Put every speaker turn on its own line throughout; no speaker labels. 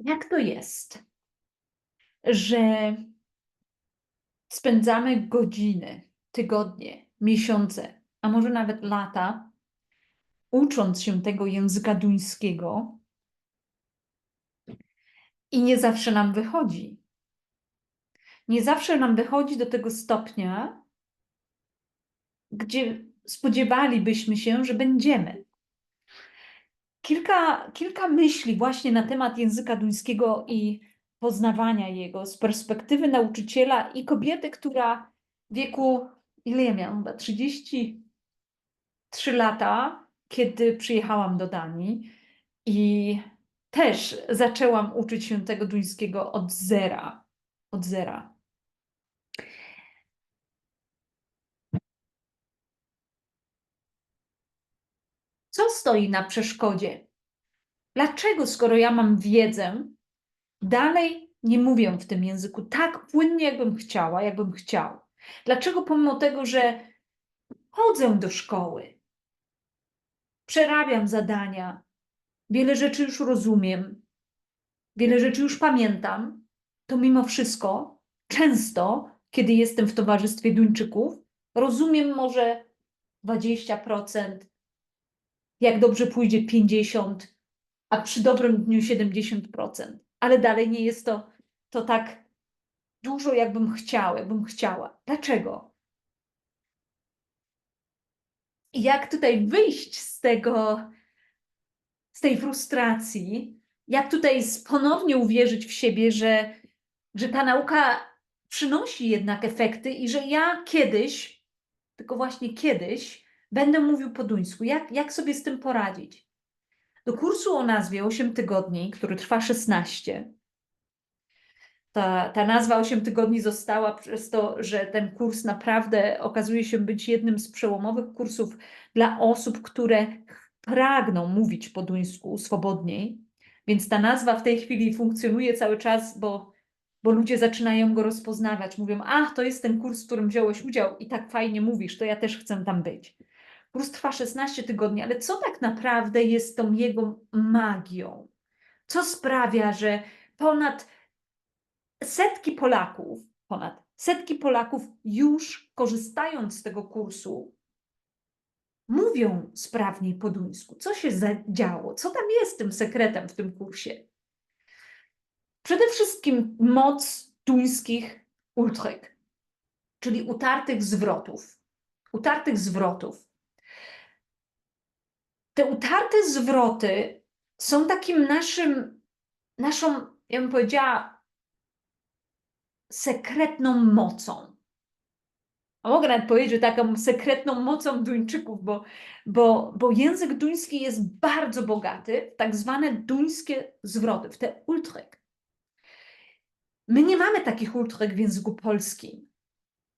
Jak to jest, że spędzamy godziny, tygodnie, miesiące, a może nawet lata, ucząc się tego języka duńskiego i nie zawsze nam wychodzi. Nie zawsze nam wychodzi do tego stopnia, gdzie spodziewalibyśmy się, że będziemy. Kilka, kilka myśli właśnie na temat języka duńskiego i poznawania jego z perspektywy nauczyciela i kobiety, która w wieku, ile ja miałam, chyba 33 lata, kiedy przyjechałam do Danii i też zaczęłam uczyć się tego duńskiego od zera. Od zera. Co stoi na przeszkodzie? Dlaczego, skoro ja mam wiedzę, dalej nie mówię w tym języku tak płynnie, jakbym chciała, jakbym chciał? Dlaczego, pomimo tego, że chodzę do szkoły, przerabiam zadania, wiele rzeczy już rozumiem, wiele rzeczy już pamiętam, to mimo wszystko często, kiedy jestem w towarzystwie Duńczyków, rozumiem może 20%, jak dobrze pójdzie 50%, a przy dobrym dniu 70%. Ale dalej nie jest to, to tak dużo, jakbym chciała, jakbym chciała. Dlaczego? Jak tutaj wyjść z tego, z tej frustracji, jak tutaj ponownie uwierzyć w siebie, że, że ta nauka przynosi jednak efekty i że ja kiedyś, tylko właśnie kiedyś, będę mówił po duńsku. Jak, jak sobie z tym poradzić? Do kursu o nazwie 8 tygodni, który trwa 16. Ta, ta nazwa 8 tygodni została przez to, że ten kurs naprawdę okazuje się być jednym z przełomowych kursów dla osób, które pragną mówić po duńsku swobodniej. Więc ta nazwa w tej chwili funkcjonuje cały czas, bo, bo ludzie zaczynają go rozpoznawać. Mówią, ach, to jest ten kurs, w którym wziąłeś udział i tak fajnie mówisz, to ja też chcę tam być. Kurs trwa 16 tygodni, ale co tak naprawdę jest tą jego magią? Co sprawia, że ponad setki Polaków, ponad setki Polaków już korzystając z tego kursu, mówią sprawniej po duńsku. Co się zadziało? Co tam jest tym sekretem w tym kursie? Przede wszystkim moc duńskich ultryk, czyli utartych zwrotów. Utartych zwrotów. Te utarte zwroty są takim naszym, naszą, ja bym powiedziała, sekretną mocą. A mogę nawet powiedzieć, taką sekretną mocą Duńczyków, bo, bo, bo język duński jest bardzo bogaty w tak zwane duńskie zwroty, w te ultryk. My nie mamy takich ultryk w języku polskim.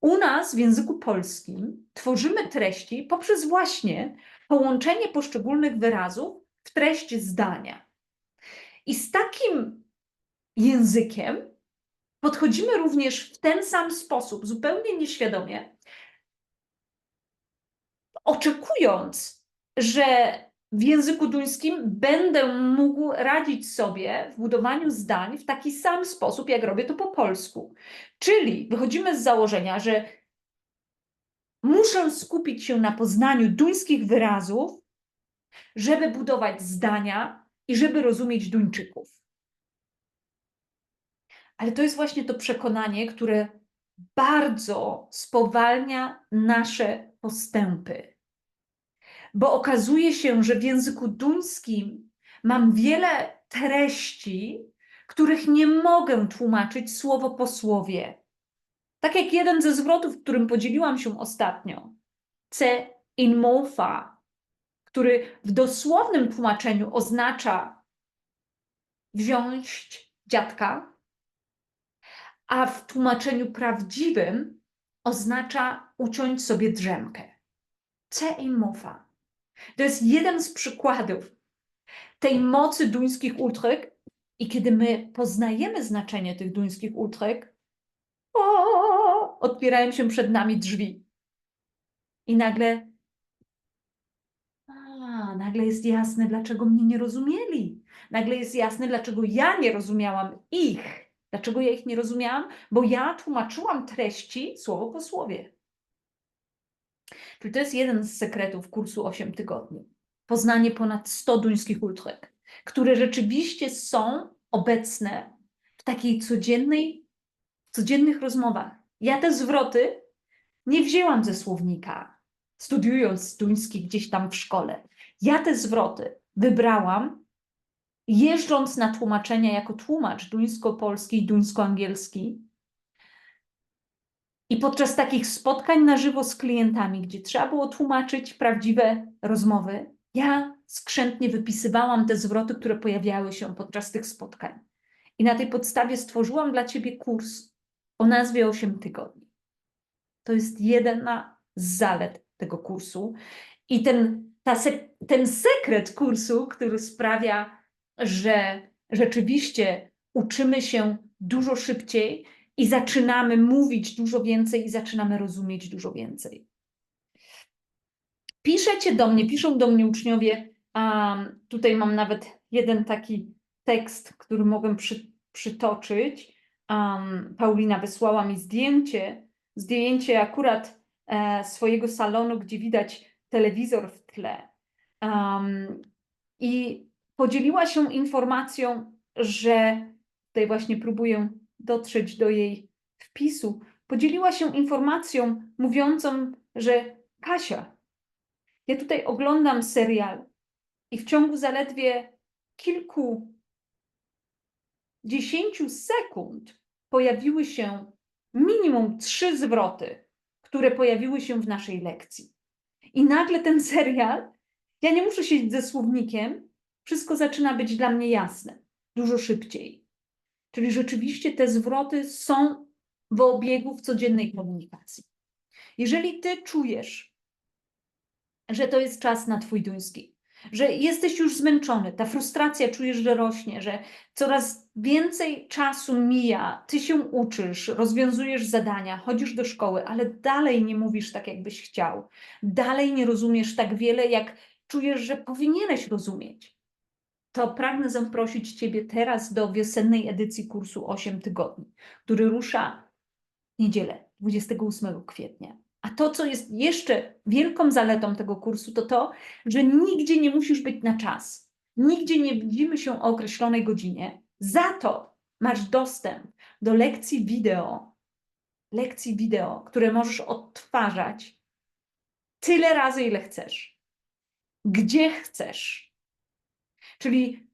U nas w języku polskim tworzymy treści poprzez właśnie połączenie poszczególnych wyrazów w treść zdania. I z takim językiem podchodzimy również w ten sam sposób, zupełnie nieświadomie, oczekując, że w języku duńskim będę mógł radzić sobie w budowaniu zdań w taki sam sposób, jak robię to po polsku. Czyli wychodzimy z założenia, że muszę skupić się na poznaniu duńskich wyrazów, żeby budować zdania i żeby rozumieć Duńczyków. Ale to jest właśnie to przekonanie, które bardzo spowalnia nasze postępy. Bo okazuje się, że w języku duńskim mam wiele treści, których nie mogę tłumaczyć słowo po słowie. Tak jak jeden ze zwrotów, którym podzieliłam się ostatnio. C in mofa, który w dosłownym tłumaczeniu oznacza wziąć dziadka, a w tłumaczeniu prawdziwym oznacza uciąć sobie drzemkę. C in mofa. To jest jeden z przykładów tej mocy duńskich ultryk i kiedy my poznajemy znaczenie tych duńskich ultryk, o, otwierają się przed nami drzwi. I nagle, a, nagle jest jasne, dlaczego mnie nie rozumieli. Nagle jest jasne, dlaczego ja nie rozumiałam ich. Dlaczego ja ich nie rozumiałam? Bo ja tłumaczyłam treści słowo po słowie. Czyli to jest jeden z sekretów kursu 8 tygodni. Poznanie ponad 100 duńskich ultrek, które rzeczywiście są obecne w takiej codziennej, codziennych rozmowach. Ja te zwroty nie wzięłam ze słownika, studiując duński gdzieś tam w szkole. Ja te zwroty wybrałam, jeżdżąc na tłumaczenia jako tłumacz duńsko-polski i duńsko-angielski. I podczas takich spotkań na żywo z klientami, gdzie trzeba było tłumaczyć prawdziwe rozmowy, ja skrzętnie wypisywałam te zwroty, które pojawiały się podczas tych spotkań. I na tej podstawie stworzyłam dla Ciebie kurs o nazwie 8 tygodni. To jest jedna z zalet tego kursu. I ten, ta ten sekret kursu, który sprawia, że rzeczywiście uczymy się dużo szybciej i zaczynamy mówić dużo więcej i zaczynamy rozumieć dużo więcej. Piszecie do mnie, piszą do mnie uczniowie, tutaj mam nawet jeden taki tekst, który mogę przy, przytoczyć. Um, Paulina wysłała mi zdjęcie, zdjęcie akurat e, swojego salonu, gdzie widać telewizor w tle. Um, I podzieliła się informacją, że tutaj właśnie próbuję dotrzeć do jej wpisu. Podzieliła się informacją mówiącą, że Kasia, ja tutaj oglądam serial i w ciągu zaledwie kilku dziesięciu sekund pojawiły się minimum trzy zwroty, które pojawiły się w naszej lekcji. I nagle ten serial, ja nie muszę siedzieć ze słownikiem, wszystko zaczyna być dla mnie jasne, dużo szybciej. Czyli rzeczywiście te zwroty są w obiegu w codziennej komunikacji. Jeżeli ty czujesz, że to jest czas na twój duński, że jesteś już zmęczony, ta frustracja czujesz, że rośnie, że coraz więcej czasu mija, ty się uczysz, rozwiązujesz zadania, chodzisz do szkoły, ale dalej nie mówisz tak, jakbyś chciał, dalej nie rozumiesz tak wiele, jak czujesz, że powinieneś rozumieć. To pragnę zaprosić Ciebie teraz do wiosennej edycji kursu 8 tygodni, który rusza w niedzielę 28 kwietnia. To, co jest jeszcze wielką zaletą tego kursu, to to, że nigdzie nie musisz być na czas. Nigdzie nie widzimy się o określonej godzinie. Za to masz dostęp do lekcji wideo, lekcji wideo, które możesz odtwarzać tyle razy, ile chcesz, gdzie chcesz. Czyli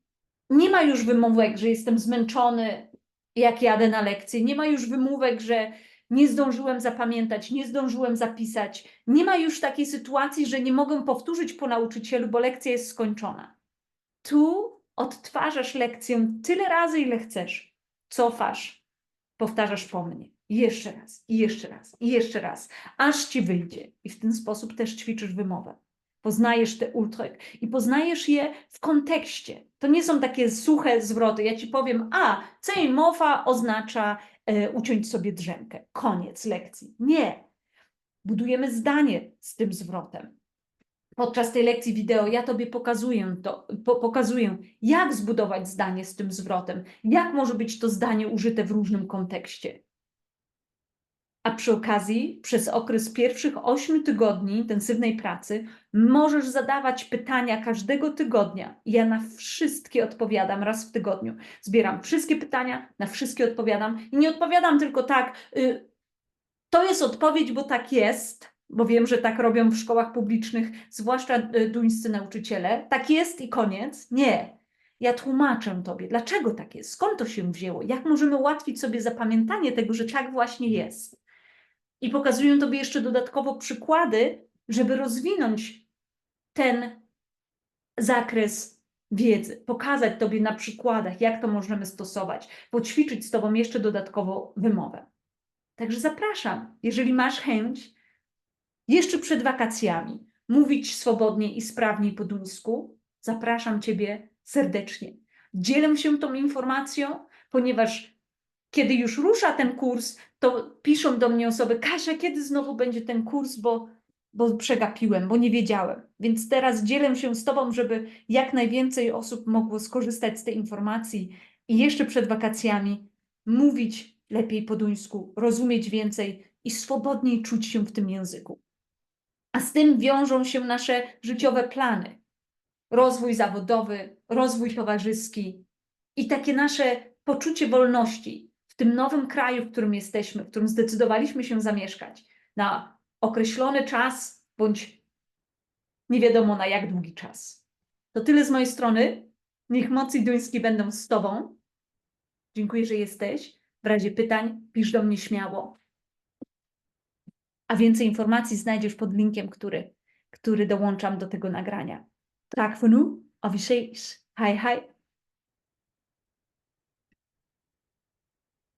nie ma już wymówek, że jestem zmęczony, jak jadę na lekcję. Nie ma już wymówek, że nie zdążyłem zapamiętać, nie zdążyłem zapisać. Nie ma już takiej sytuacji, że nie mogę powtórzyć po nauczycielu, bo lekcja jest skończona. Tu odtwarzasz lekcję tyle razy, ile chcesz. Cofasz, powtarzasz po mnie. I jeszcze raz, i jeszcze raz, i jeszcze raz, aż ci wyjdzie. I w ten sposób też ćwiczysz wymowę. Poznajesz te ultrek i poznajesz je w kontekście. To nie są takie suche zwroty. Ja ci powiem, a, cej mowa oznacza uciąć sobie drzemkę. Koniec lekcji. Nie. Budujemy zdanie z tym zwrotem. Podczas tej lekcji wideo ja Tobie pokazuję, to, po, pokazuję, jak zbudować zdanie z tym zwrotem, jak może być to zdanie użyte w różnym kontekście. A przy okazji, przez okres pierwszych ośmiu tygodni intensywnej pracy, możesz zadawać pytania każdego tygodnia. Ja na wszystkie odpowiadam raz w tygodniu. Zbieram wszystkie pytania, na wszystkie odpowiadam i nie odpowiadam tylko tak. Y, to jest odpowiedź, bo tak jest, bo wiem, że tak robią w szkołach publicznych, zwłaszcza y, duńscy nauczyciele. Tak jest i koniec. Nie. Ja tłumaczę Tobie, dlaczego tak jest, skąd to się wzięło, jak możemy ułatwić sobie zapamiętanie tego, że tak właśnie jest. I pokazuję Tobie jeszcze dodatkowo przykłady, żeby rozwinąć ten zakres wiedzy, pokazać Tobie na przykładach, jak to możemy stosować, poćwiczyć z Tobą jeszcze dodatkowo wymowę. Także zapraszam, jeżeli masz chęć, jeszcze przed wakacjami mówić swobodnie i sprawniej po duńsku, zapraszam Ciebie serdecznie. Dzielę się tą informacją, ponieważ kiedy już rusza ten kurs, to piszą do mnie osoby, Kasia, kiedy znowu będzie ten kurs, bo bo przegapiłem, bo nie wiedziałem. Więc teraz dzielę się z Tobą, żeby jak najwięcej osób mogło skorzystać z tej informacji i jeszcze przed wakacjami mówić lepiej po duńsku, rozumieć więcej i swobodniej czuć się w tym języku. A z tym wiążą się nasze życiowe plany. Rozwój zawodowy, rozwój towarzyski i takie nasze poczucie wolności tym nowym kraju, w którym jesteśmy, w którym zdecydowaliśmy się zamieszkać na określony czas bądź nie wiadomo na jak długi czas. To tyle z mojej strony. Niech mocy duńskie będą z Tobą. Dziękuję, że jesteś. W razie pytań pisz do mnie śmiało. A więcej informacji znajdziesz pod linkiem, który, który dołączam do tego nagrania. Tak, for nu, og. Hej, hej.